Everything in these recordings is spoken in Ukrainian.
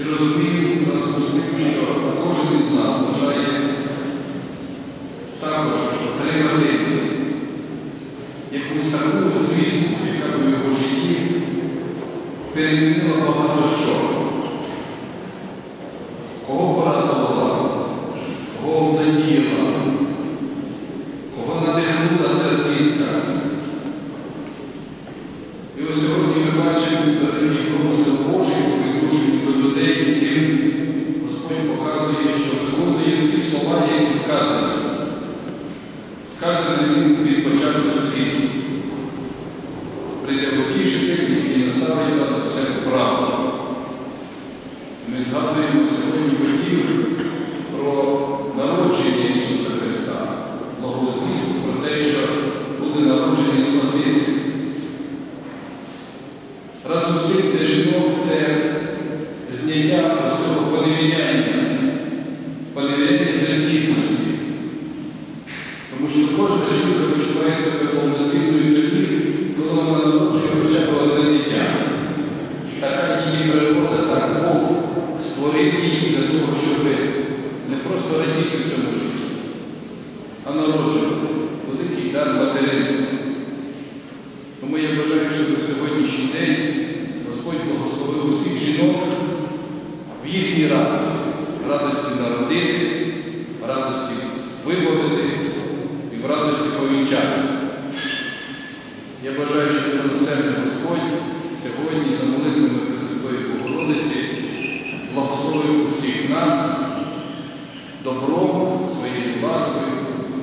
І розумію разом з тим, що кожен із нас бажає також отримати якусь таку звістку, яка у його житті перемінила багато що. Сказані він від початку світу. Прийде утішитель, який наставить вас у всяку правду. Ми згадуємо сьогодні подію Кожна жінка відчуває себе повноцінною тоді, коли вона народжує хоча б дитя. Така її природа, так Бог створив її для того, щоб не просто радіти в цьому житті, а народжувати великий дар материнства. Тому я бажаю, щоб на сьогоднішній день Господь благословив усіх жінок в їхній радості, радості народити, радості вибавити в радості повінчати. Я бажаю, щоб милосердний Господь сьогодні за молитвами Пресвятої Богородиці благословив усіх нас добром, своєю ласкою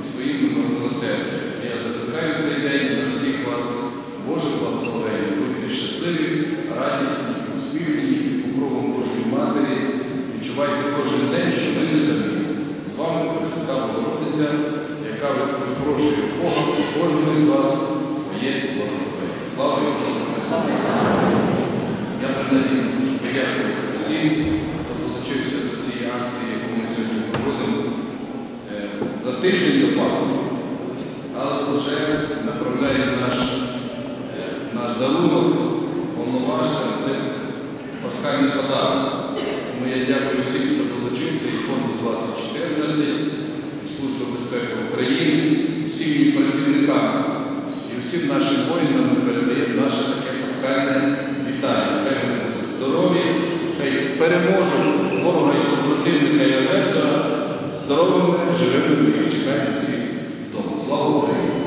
і своїм милосердям. Я закликаю цей день на всіх вас Боже благословення, будьте щасливі, радісні, усміхнені, покровом Божої Матері. Відчувайте кожен день, що ми не самі. З вами Пресвята Богородиця, яка випрошує Бога кожного з вас своє благословення. Слава Ісусу Христу! Я принагідно дуже подякую всім, хто долучився до цієї акції, яку ми сьогодні проводимо е, за тиждень до Пасхи. Але вже направляє наш, е, наш дарунок повноважцям, це пасхальний подарунок. Тому я дякую всім, хто долучився, і фонду 2014, і Служби безпеки України, всім її працівникам і всім нашим воїнам ми передаємо наше таке пасхальне вітання. Хай вони будуть здорові, хай переможуть ворога і супротивника і агресора здоровими, живими і чекаємо всіх вдома. Слава Україні!